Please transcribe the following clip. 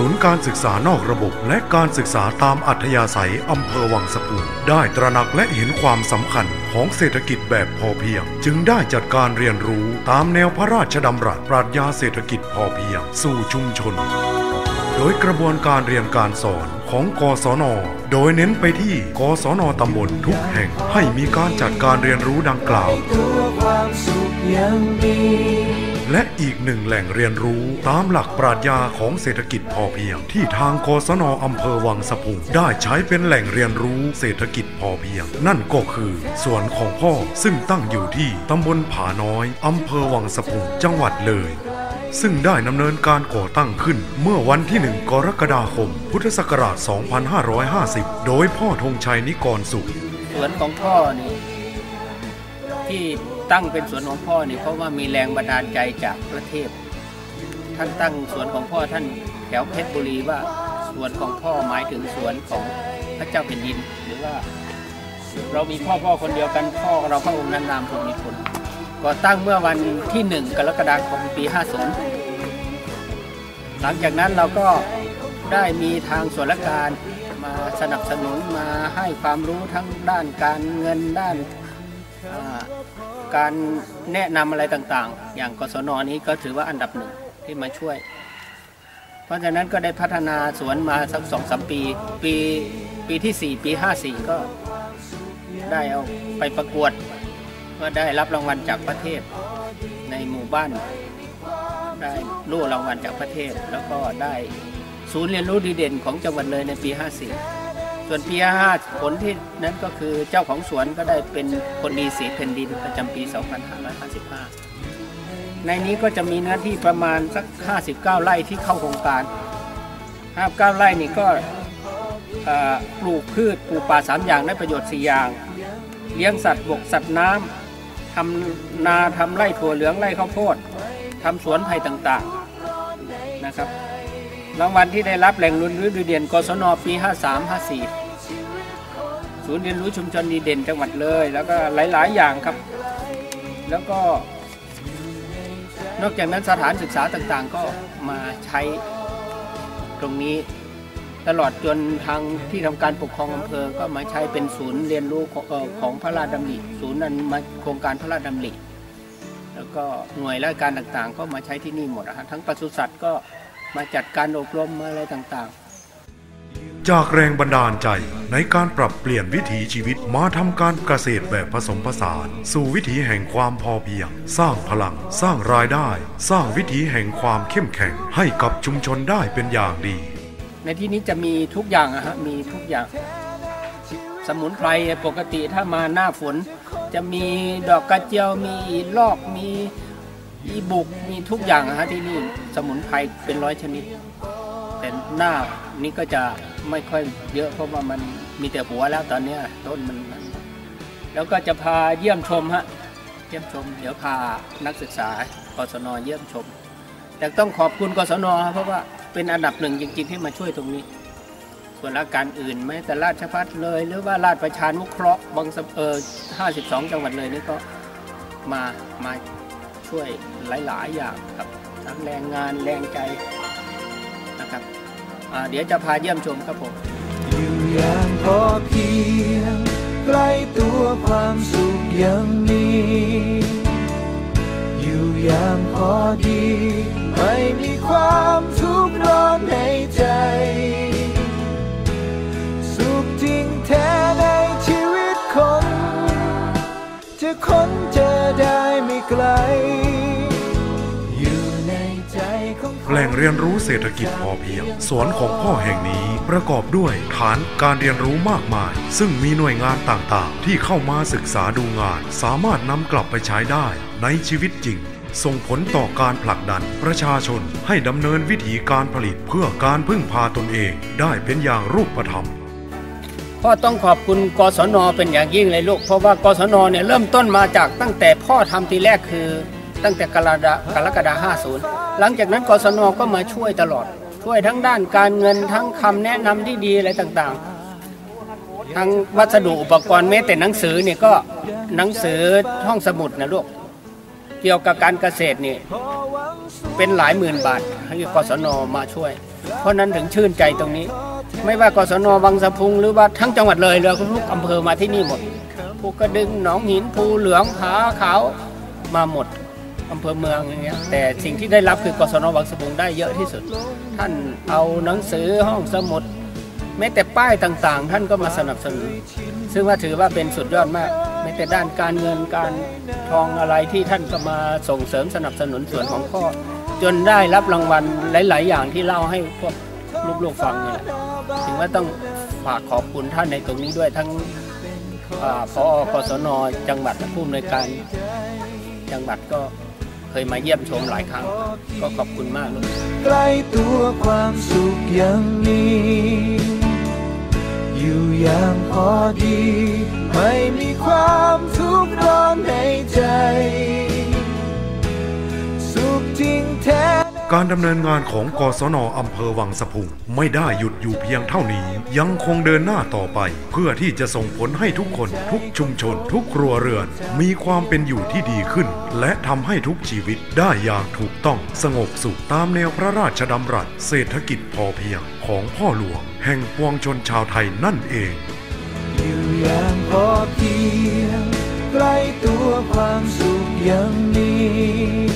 ศูนย์การศึกษานอกระบบและการศึกษาตามอัธยาศัยอำเภอวังสะพุงได้ตระหนักและเห็นความสำคัญของเศรษฐกิจแบบพอเพียง จึงได้จัดการเรียนรู้ตามแนวพระราชดำรัสปรัชญาเศรษฐกิจพอเพียง สู่ชุมชน โดยกระบวนการเรียนการสอนของกศน โดยเน้นไปที่กศนตำบลทุกแห่งให้มีการจัดการเรียนรู้ดังกล่าว และอีกหนึ่งแหล่งเรียนรู้ตามหลักปรัชญาของเศรษฐกิจพอเพียง ที่ทางกศนอำเภอวังสะพุงได้ใช้เป็นแหล่งเรียนรู้เศรษฐกิจพอเพียง นั่นก็คือสวนของพ่อซึ่งตั้งอยู่ที่ตำบลผาน้อยอำเภอวังสะพุงจังหวัดเลยซึ่งได้ดำเนินการก่อตั้งขึ้น เมื่อวันที่ 1 กรกฎาคม พุทธศักราช 2550 โดยพ่อธงชัยนิกรสุข สวนของพ่อนี่ ที่ตั้งเป็นสวนของพ่อเนี่ยเพราะว่ามีแรงบันดาลใจจากประเทศท่านตั้งสวนของพ่อท่านแถวเพชรบุรีว่าสวนของพ่อหมายถึงสวนของพระเจ้าแผ่นดิน หรือว่า เรามีพ่อพ่อคนเดียวกันพ่อเราพระองค์นั้นนามทรงมีผลก่อตั้งเมื่อวันที่หนึ่งกรกฎาคมปี 50 หลังจากนั้นเราก็ได้มีทางส่วนราชการมาสนับสนุนมาให้ความรู้ทั้งด้านการเงินด้าน การแนะนำอะไรต่างๆ อย่างกศนนี้ก็ถือว่าอันดับหนึ่งที่มาช่วย เพราะฉะนั้นก็ได้พัฒนาสวนมาสักสองสามปี ปีปีที่สี่ปีห้าสี่ก็ได้เอาไปประกวด ก็ได้รับรางวัลจากประเทศในหมู่บ้าน ได้รู้รางวัลจากประเทศ แล้วก็ได้ศูนย์เรียนรู้ดีเด่นของจังหวัดเลยในปี 54 ส่วนปี55ผลที่นั้นก็คือเจ้าของสวนก็ได้เป็นคนดีสีแผ่นดินประจำปี 2555 ในนี้ก็จะมีหน้าที่ประมาณสัก 59 ไร่ที่เข้าโครงการ 59 ไร่นี่ก็ปลูกพืชปลูกป่าสามอย่างได้ประโยชน์ 4 อย่าง เลี้ยงสัตว์บกสัตว์น้ำทำนาทำไร่ถั่วเหลืองไร่ข้าวโพดทำสวนไผ่ต่างๆนะครับ รางวัลที่ได้รับแหล่งรียนรู้ดีเด่นกศนปี 53 54 ศูนย์เรียนรู้ชุมชนดีเด่นจังหวัดเลย แล้วก็หลาย ๆ อย่างครับ แล้วก็ นอกจากนั้นสถานศึกษาต่างๆ ก็มาใช้ตรงนี้ตลอดจนทางที่ทำการปกครองอำเภอก็มาใช้เป็นศูนย์เรียนรู้ของพระราชดำริศูนย์นั้นมาโครงการพระราชดำริแล้วก็หน่วยราชการต่างๆ ก็มาใช้ที่นี่หมดอะฮะทั้งปศุสัตว์ก็ มาจัดการอบรมอะไรต่างๆ จากแรงบันดาลใจในการปรับเปลี่ยนวิถีชีวิตมาทำการเกษตรแบบผสมผสาน สู่วิถีแห่งความพอเพียง สร้างพลัง สร้างรายได้ สร้างวิถีแห่งความเข้มแข็งให้กับชุมชนได้เป็นอย่างดี ในที่นี้จะมีทุกอย่างอะฮะมีทุกอย่างสมุนไพรปกติถ้ามาหน้าฝน จะมีดอกกระเจียวมีอีลอกมี อีบุกมีทุกอย่างฮะที่นี่สมุนไพรเป็นร้อยชนิด แต่หน้านี้ก็จะไม่ค่อยเยอะเพราะว่ามันมีแต่หัวแล้วตอนนี้ต้นมันแล้วก็จะพาเยี่ยมชมฮะเยี่ยมชม เดี๋ยวพานักศึกษากศนเยี่ยมชม แต่ต้องขอบคุณกศนเพราะว่าเป็นอันดับหนึ่งจริง ๆ ที่มาช่วยตรงนี้ ส่วนราชการอื่นแม้แต่ราชพัฒเลย หรือว่าราชประชานุเคราะห์บางสะเออ52 จังหวัดเลยนี่ก็มามา ช่วยหลาย ๆ อย่างครับทั้งแรงงานแรงใจนะครับเดี๋ยวจะพาเยี่ยมชมครับผมอยู่อย่างพอเพียงใกล้ตัวความสุขยังมี อยู่อย่างพอดี แหล่งเรียนรู้เศรษฐกิจพอเพียง สวนของพ่อแห่งนี้ประกอบด้วยฐานการเรียนรู้มากมาย ซึ่งมีหน่วยงานต่างๆ ที่เข้ามาศึกษาดูงาน สามารถนำกลับไปใช้ได้ในชีวิตจริง ส่งผลต่อการผลักดันประชาชนให้ดำเนินวิถีการผลิตเพื่อการพึ่งพาตนเองได้เป็นอย่างรูปธรรมพ่อต้องขอบคุณกศนเป็นอย่างยิ่งเลยลูก เพราะว่ากศนเนี่ยเริ่มต้นมาจากตั้งแต่พ่อทำทีแรกคือ ตั้งแต่กรกฎากรกฎา50หลังจากนั้นกศนก็มาช่วยตลอด ช่วยทั้งด้านการเงินทั้งคำแนะนำที่ดีอะไรต่างๆ ทั้งวัสดุอุปกรณ์แม้แต่หนังสือเนี่ยก็หนังสือห้องสมุดนะลูกเกี่ยวกับการเกษตรนี่เป็นหลายหมื่นบาทให้กศนมาช่วย เพราะนั้นถึงชื่นใจตรงนี้ ไม่ว่ากศนวังสะพุงหรือว่าทั้งจังหวัดเลยเลยทุกอำเภอมาที่นี่หมดภูกระดึงหนองหินภูเหลืองผาขาวมาหมด อำเภอเมืองอย่างเงี้ยแต่สิ่งที่ได้รับคือกศนวังสะพุงได้เยอะที่สุด ท่านเอาหนังสือห้องสมุดแม้แต่ป้ายต่างๆ ท่านก็มาสนับสนุน ซึ่งว่าถือว่าเป็นสุดยอดมากแม้แต่ด้านการเงินการทองอะไรที่ท่านก็มาส่งเสริมสนับสนุนส่วนของพ่อจนได้รับรางวัลหลาย ๆ อย่างที่เล่าให้พวกลูกๆฟังเนี่ยแหละถึงว่าต้องฝากขอบคุณท่านในตรงนี้ด้วยทั้งอ่าพอกศนจังหวัดและผู้อำนวยการจังหวัดก็ ยมาเยี่ยมชมหลายครั้ง ก็ขอบคุณมากลูกใกล้ตัวความสุขยังมีอยู่อย่างพอดี ไม่มีความทุกข์ร้อนในใจ สุขจริงแท้ การดำเนินงานของกศนอำเภอวังสะพุงไม่ได้หยุดอยู่เพียงเท่านี้ ยังคงเดินหน้าต่อไป เพื่อที่จะส่งผลให้ทุกคน ทุกชุมชน ทุกครัวเรือน มีความเป็นอยู่ที่ดีขึ้น และทำให้ทุกชีวิตได้อย่างถูกต้องสงบสุขตามแนวพระราชดำรัสเศรษฐกิจพอเพียงของพ่อหลวง แห่งปวงชนชาวไทยนั่นเองอยู่อย่างพอเพียงใกล้ตัวความสุขยังมี